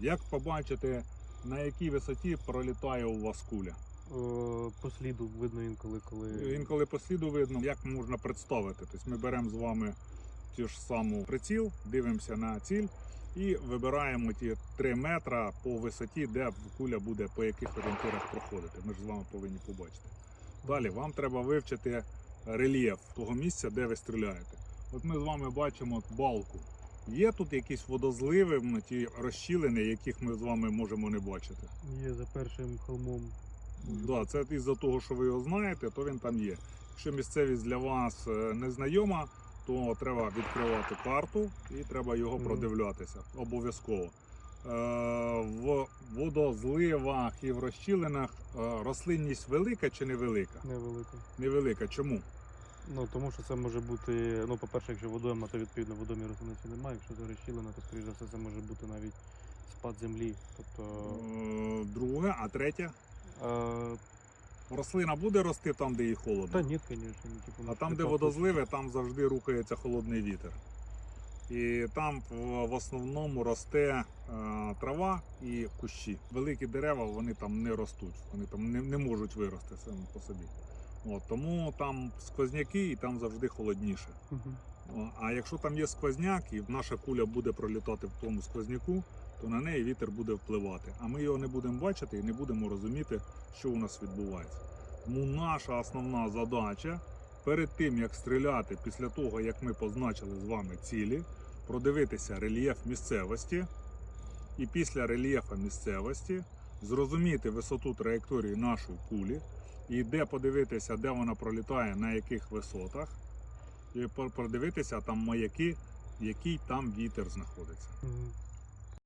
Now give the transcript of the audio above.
Як побачити, на якій висоті пролітає у вас куля? Е, По сліду видно інколи, коли Інколи по сліду видно, як можна представити. Тобто ми беремо з вами ті ж саму приціл, дивимося на ціль і вибираємо ті 3 метра по висоті, де куля буде по яких орієнтирах проходити. Ми ж з вами повинні побачити. Далі вам треба вивчити рельєф того місця, де ви стріляєте. От ми з вами бачимо балку. Є тут якісь водозливи, м, ті розщілини, яких ми з вами можемо не бачити. є за першим холмом. Да, це із-за того, що ви його знаєте, то він там є. Якщо місцевість для вас е, незнайома, то треба відкривати карту і треба його продивлятися обов'язково. Е, В водозливах і в розчілинах е, рослинність велика чи невелика? Невелика. Невелика. Чому? Ну тому що це може бути. Ну, по-перше, якщо водойма, то відповідно водоміру рослинності немає. Якщо це розщілена, то скоріш за все це може бути навіть спад землі. Тобто Е, Друге, а третє? е, Рослина буде рости там, де їй холодно. та ні, звісно, ну, типу, А там, де припав водозливи, там завжди рухається холодний вітер. І там в в основному росте е, трава і кущі. Великі дерева вони там не ростуть, вони там не, не можуть вирости самі по собі. От, тому там сквозняки і там завжди холодніше. О, А якщо там є сквозняк і наша куля буде пролітати в тому сквозняку, то на неї вітер буде впливати. А ми його не будемо бачити і не будемо розуміти, що у нас відбувається. Тому наша основна задача перед тим, як стріляти, після того, як ми позначили з вами цілі, продивитися рельєф місцевості, і після рельєфа місцевості зрозуміти висоту траєкторії нашої кулі, і де подивитися, де вона пролітає, на яких висотах, і продивитися там маяки, який там вітер знаходиться.